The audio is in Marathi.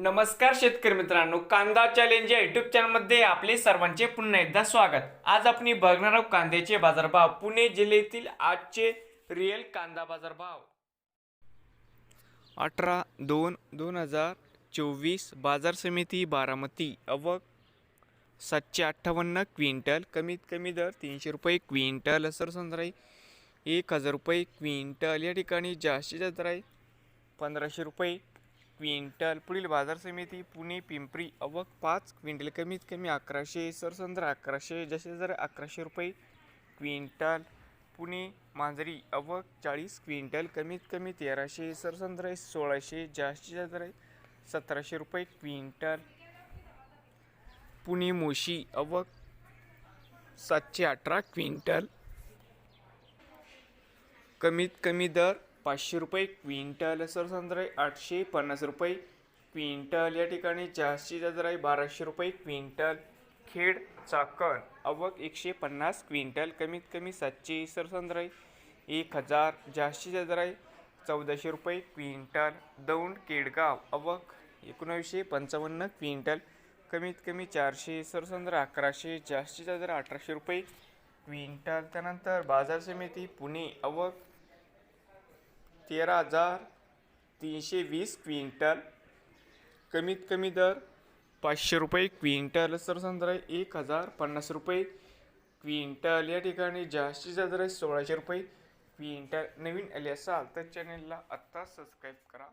नमस्कार शेतकरी मित्रांनो कांदा चॅलेंज या युट्यूब चॅनलमध्ये आपले सर्वांचे पुन्हा एकदा स्वागत. आज आपण बघणार आहोत कांद्याचे बाजारभाव. पुणे जिल्ह्यातील आजचे रिअल कांदा बाजारभाव. अठरा दोन दोन हजार चोवीस बाजार समिती बारामती. अवक सातशे अठ्ठावन्न क्विंटल कमीत कमी दर तीनशे रुपये क्विंटल सर एक हजार रुपये क्विंटल. या ठिकाणी जास्तीत जास्त आहे पंधराशे रुपये क्विंटल पुढील बाजार समिती पुणे पिंपरी अवक पाच क्विंटल कमीत कमी अकराशे सरसंद्र अकराशे जसे जर अकराशे रुपये. क्विंटल पुणे मांजरी अवक चाळीस क्विंटल कमीत कमी तेराशे सरसंद्र सोळाशे जास्तीत जास्त सतराशे रुपये. क्विंटल पुणे मोशी अवक सातशे अठरा. क्विंटल कमीत कमी दर पाचशे रुपये क्विंटल सरसंद्र आठशे पन्नास रुपये क्विंटल या ठिकाणी जास्तीत दर आहे बाराशे रुपये क्विंटल खेड चाकण अवक एकशे पन्नास क्विंटल कमीत कमी सातशे सरसंद्र एक हजार जास्तीत दर आहे चौदाशे रुपये क्विंटल दौंड केडगाव अवक एकोणावीसशे पंचावन्न क्विंटल कमीत कमी चारशे सरसंद्र अकराशे जास्तीत दर अठराशे रुपये क्विंटल त्यानंतर बाजार समिती पुणे अवक तेरा हजार तीनशे वीस क्विंटल. कमीत कमी दर पाचशे रुपये क्विंटल. सरसंद्र आहे एक हजार पन्नास रुपये क्विंटल. या ठिकाणी जास्तीत दर सोळाशे रुपये क्विंटल. नवीन आले असाल तर चॅनेलला आत्ता सबस्क्राईब करा.